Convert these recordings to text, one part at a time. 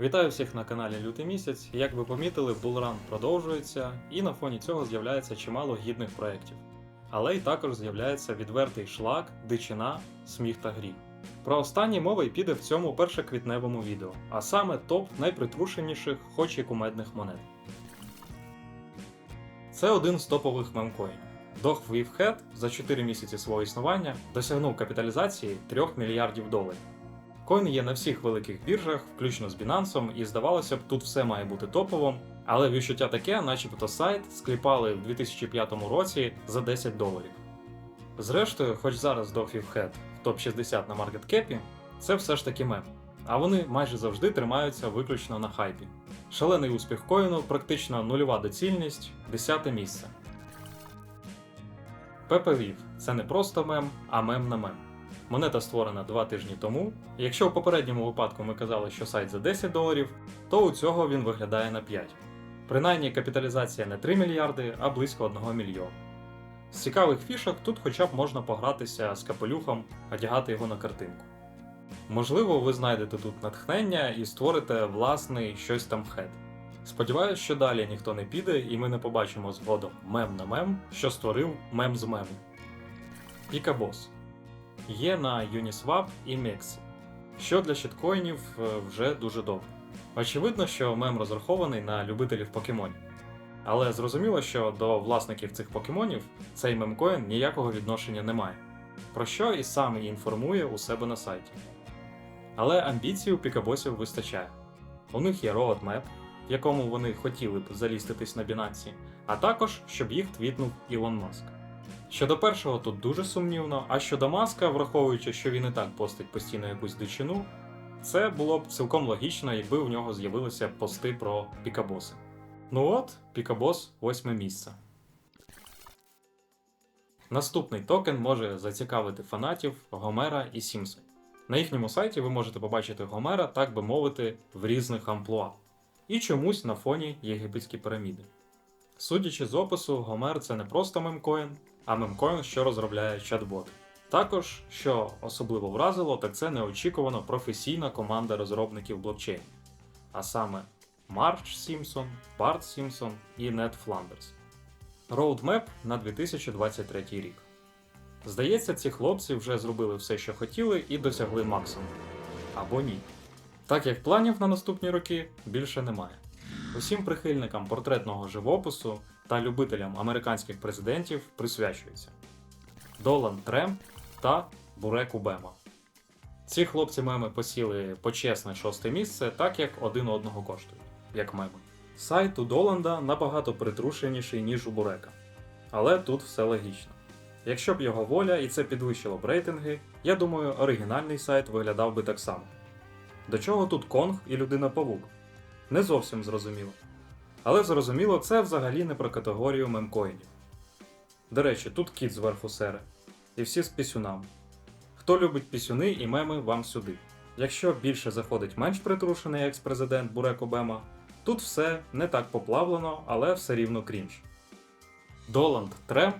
Вітаю всіх на каналі Лютий місяць. Як ви помітили, булран продовжується, і на фоні цього з'являється чимало гідних проєктів. Але й також з'являється відвертий шлак, дичина, сміх та гріх. Про останній мова й піде в цьому першоквітневому відео, а саме топ найпритрушеніших, хоч і кумедних монет. Це один з топових мемкоїнів. Dog Head за 4 місяці свого існування досягнув капіталізації 3 мільярдів доларів. Коін є на всіх великих біржах, включно з Binance, і здавалося б, тут все має бути топовим, але відчуття таке, начебто сайт скліпали в 2005 році за 10 доларів. Зрештою, хоч зараз Head в топ-60 на маркеткепі, це все ж таки мем. А вони майже завжди тримаються виключно на хайпі. Шалений успіх коїну, практично нульова доцільність, 10 місце. Вів це не просто мем, а мем на мем. Монета створена два тижні тому. Якщо у попередньому випадку ми казали, що сайт за 10 доларів, то у цього він виглядає на 5. Принаймні капіталізація не 3 мільярди, а близько 1 мільйона. З цікавих фішок тут хоча б можна погратися з капелюхом, одягати його на картинку. Можливо, ви знайдете тут натхнення і створите власний щось там хед. Сподіваюсь, що далі ніхто не піде і ми не побачимо згодом мем на мем, що створив мем з мему. Пікабос є на Uniswap і Mexi, що для щиткоїнів е, вже дуже добре. Очевидно, що мем розрахований на любителів покемонів. Але зрозуміло, що до власників цих покемонів цей мемкоін ніякого відношення не має, про що і сам інформує у себе на сайті. Але амбіцій у пікабосів вистачає. У них є roadmap, в якому вони хотіли б заліститись на Binance, а також щоб їх твітнув Ілон Маск. Щодо першого тут дуже сумнівно, а щодо маска, враховуючи, що він і так постить постійно якусь дичину, це було б цілком логічно, якби у нього з'явилися пости про пікабоси. Ну от, пікабос восьме місце. Наступний токен може зацікавити фанатів Гомера і Сімсон. На їхньому сайті ви можете побачити Гомера, так би мовити, в різних амплуа. І чомусь на фоні єгипетські піраміди. Судячи з опису, Гомер це не просто мемкоін, а мемкоін, що розробляє чат-бот. Також, що особливо вразило, так це неочікувано професійна команда розробників блокчейну, а саме Марч Сімпсон, Барт Сімпсон і Нед Фландерс. Roadmap на 2023 рік. Здається, ці хлопці вже зробили все, що хотіли, і досягли максимуму. Або ні. Так як планів на наступні роки більше немає. Усім прихильникам портретного живопису та любителям американських президентів присвячується Долан Тремп та Бурек Убема. Ці хлопці меми посіли почесне шосте місце, так як один одного коштують, як меми. Сайт у Доланда набагато притрушеніший, ніж у Бурека. Але тут все логічно. Якщо б його воля і це підвищило б рейтинги, я думаю, оригінальний сайт виглядав би так само. До чого тут Конг і Людина Павук? Не зовсім зрозуміло. Але зрозуміло, це взагалі не про категорію мемкоїнів. До речі, тут кіт зверху сери. І всі з пісюнами. Хто любить пісюни і меми вам сюди. Якщо більше заходить менш притрушений екс-президент Бурек Обема, тут все не так поплавлено, але все рівно крінж. Доланд Тремп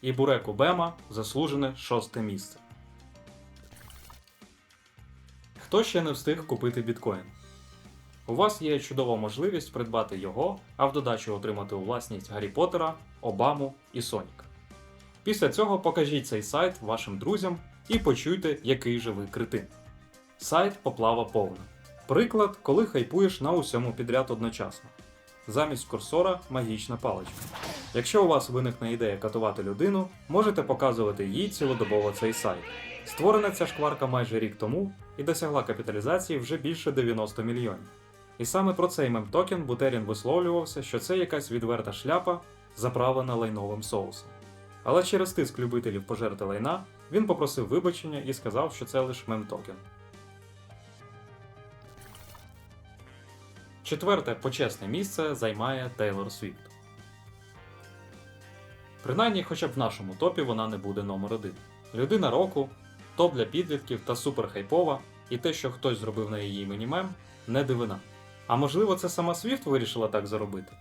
і Бурек Обема заслужене шосте місце. Хто ще не встиг купити біткоін? У вас є чудова можливість придбати його, а в додачу отримати у власність Гаррі Поттера, Обаму і Соніка. Після цього покажіть цей сайт вашим друзям і почуйте, який же ви критин. Сайт поплава повна. Приклад, коли хайпуєш на усьому підряд одночасно. Замість курсора магічна паличка. Якщо у вас виникне ідея катувати людину, можете показувати їй цілодобово цей сайт. Створена ця шкварка майже рік тому і досягла капіталізації вже більше 90 мільйонів. І саме про цей мемтокен Бутерін висловлювався, що це якась відверта шляпа, заправлена лайновим соусом. Але через тиск любителів пожерти лайна він попросив вибачення і сказав, що це лише мемтокен. Четверте почесне місце займає Тейлор Свіфт. Принаймні, хоча б в нашому топі вона не буде номер один. Людина року, топ для підлітків та суперхайпова, і те, що хтось зробив на її імені мем, не дивина. А можливо, це сама Свіфт вирішила так заробити?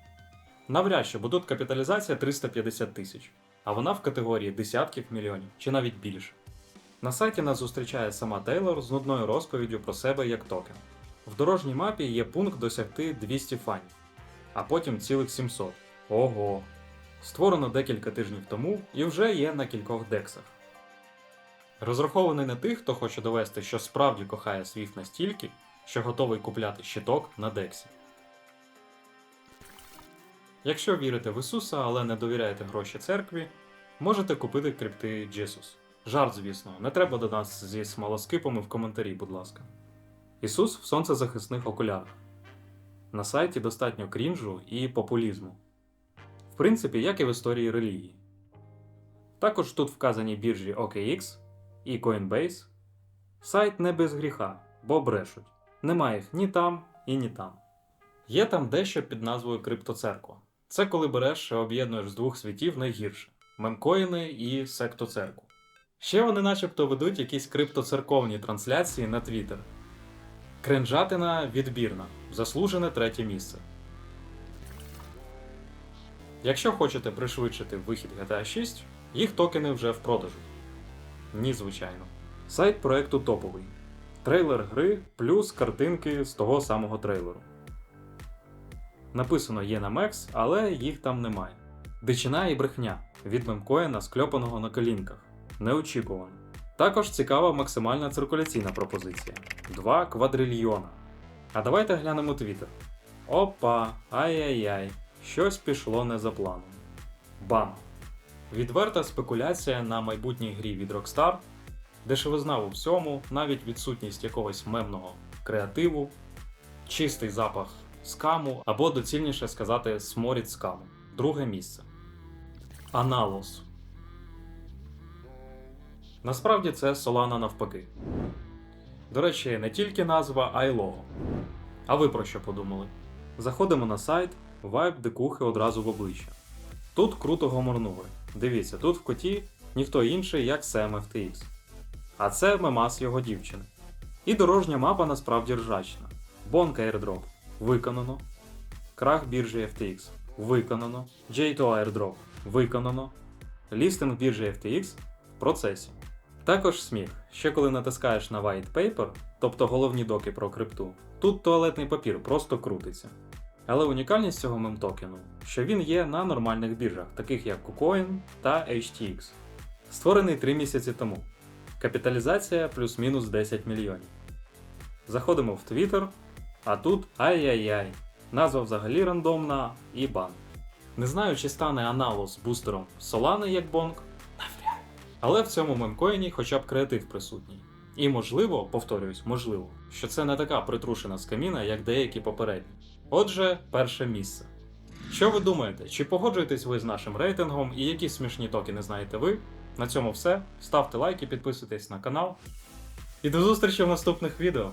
Навряд чи, бо тут капіталізація 350 тисяч, а вона в категорії десятків мільйонів чи навіть більше. На сайті нас зустрічає сама Тейлор з нудною розповіддю про себе як токен. В дорожній мапі є пункт досягти 200 фанів, а потім цілих 700. Ого! Створено декілька тижнів тому і вже є на кількох дексах. Розрахований на тих, хто хоче довести, що справді кохає Swift настільки, що готовий купляти щиток на дексі. Якщо вірите в Ісуса, але не довіряєте гроші церкві, можете купити крипти Jesus. Жарт, звісно, не треба до нас зі смолоскипами в коментарі, будь ласка. Ісус в сонцезахисних окулярах. На сайті достатньо крінжу і популізму. В принципі, як і в історії релігії. Також тут вказані біржі OKX і Coinbase. Сайт не без гріха, бо брешуть. Немає їх ні там і ні там. Є там дещо під назвою Криптоцерква. Це коли береш і об'єднуєш з двох світів найгірше мемкоїни і сектоцеркву. Ще вони начебто ведуть якісь криптоцерковні трансляції на Twitter. Кринжатина відбірна, заслужене третє місце. Якщо хочете пришвидшити вихід GTA 6, їх токени вже в продажу. Ні, звичайно. Сайт проекту топовий. Трейлер гри плюс картинки з того самого трейлеру. Написано є на Мекс, але їх там немає. Дичина і брехня від мемкоїна, скльопаного на колінках. Неочікувано. Також цікава максимальна циркуляційна пропозиція 2 квадрильйона. А давайте глянемо твіттер. Опа, ай-яй-яй, щось пішло не за планом. Бам! Відверта спекуляція на майбутній грі від Rockstar, дешевизна у всьому, навіть відсутність якогось мемного креативу, чистий запах скаму, або доцільніше сказати сморід скаму. Друге місце. Аналос. Насправді це Solana навпаки. До речі, не тільки назва, а й лого. А ви про що подумали? Заходимо на сайт, вайб дикухи одразу в обличчя. Тут круто гоморнули. Дивіться, тут в коті ніхто інший, як Sam FTX. А це мемас його дівчини. І дорожня мапа насправді ржачна. Бонка airdrop виконано. Крах біржі FTX виконано. J2 airdrop виконано. Лістинг біржі FTX в процесі. Також сміх, ще коли натискаєш на white paper, тобто головні доки про крипту, тут туалетний папір просто крутиться. Але унікальність цього мемтокену, що він є на нормальних біржах, таких як KuCoin та HTX. Створений 3 місяці тому. Капіталізація плюс-мінус 10 мільйонів. Заходимо в Twitter, а тут ай-яй-яй. Назва взагалі рандомна і бан. Не знаю, чи стане аналог з бустером Solana як бонг. Але в цьому мемкоїні хоча б креатив присутній. І можливо, повторююсь, можливо, що це не така притрушена скаміна, як деякі попередні. Отже, перше місце. Що ви думаєте? Чи погоджуєтесь ви з нашим рейтингом і які смішні токени знаєте ви? На цьому все. Ставте лайки, підписуйтесь на канал. І до зустрічі в наступних відео.